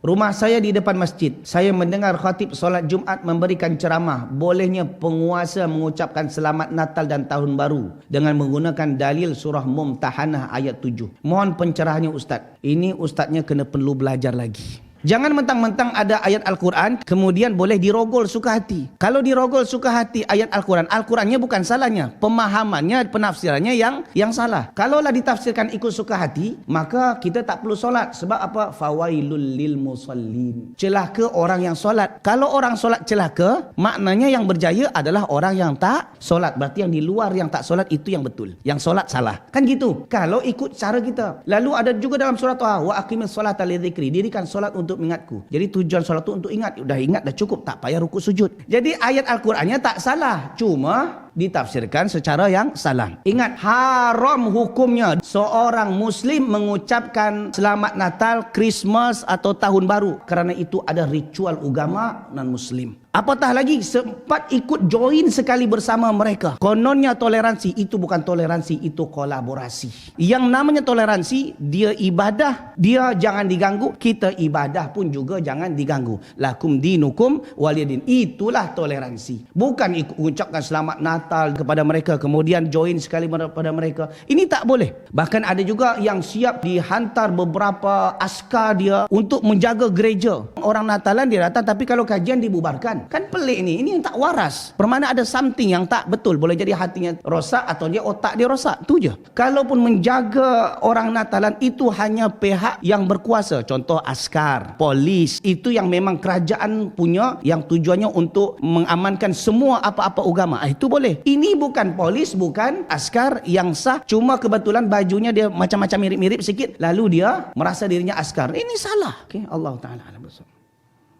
Rumah saya di depan masjid. Saya mendengar khatib solat Jumaat memberikan ceramah. Bolehnya penguasa mengucapkan selamat Natal dan Tahun Baru dengan menggunakan dalil surah Mumtahanah ayat 7. Mohon pencerahannya Ustaz. Ini Ustaznya kena perlu belajar lagi. Jangan mentang-mentang ada ayat Al-Quran kemudian boleh dirogol suka hati. Kalau dirogol suka hati ayat Al-Quran, Al-Qurannya bukan salahnya. Pemahamannya, penafsirannya yang yang salah. Kalaulah ditafsirkan ikut suka hati, maka kita tak perlu solat. Sebab apa? Fawailul lil musallin. Celaka orang yang solat. Kalau orang solat celaka, maknanya yang berjaya adalah orang yang tak solat. Berarti yang di luar yang tak solat itu yang betul. Yang solat salah. Kan gitu. Kalau ikut cara kita. Lalu ada juga dalam surah Taha, wa aqimis solata lidzikri. Dirikan solat untuk mengingatku. Jadi tujuan solat itu untuk ingat. Dah ingat dah cukup. Tak payah rukuk sujud. Jadi ayat Al-Qurannya tak salah. Cuma ditafsirkan secara yang salah. Ingat haram hukumnya seorang muslim mengucapkan selamat Natal, Christmas atau tahun baru kerana itu ada ritual agama non muslim. Apatah lagi sempat ikut join sekali bersama mereka. Kononnya toleransi itu bukan toleransi, itu kolaborasi. Yang namanya toleransi, dia ibadah, dia jangan diganggu, kita ibadah pun juga jangan diganggu. Lakum dinukum waliyadin. Itulah toleransi. Bukan ikut ucapkan selamat Natal kepada mereka kemudian join sekali pada mereka. Ini tak boleh. Bahkan ada juga yang siap dihantar beberapa askar dia untuk menjaga gereja. Orang Natalan dia datang tapi kalau kajian dibubarkan. Kan pelik ni. Ini yang tak waras. Permana ada something yang tak betul. Boleh jadi hatinya rosak atau dia otak dia rosak. Tu je. Kalaupun menjaga orang Natalan itu hanya pihak yang berkuasa. Contoh askar, polis. Itu yang memang kerajaan punya yang tujuannya untuk mengamankan semua apa-apa agama. Ah, Itu boleh. Ini bukan polis, bukan askar yang sah. Cuma kebetulan bajunya dia macam-macam mirip-mirip sikit. Lalu dia merasa dirinya askar. Ini salah. Okay? Allah Ta'ala. bersama.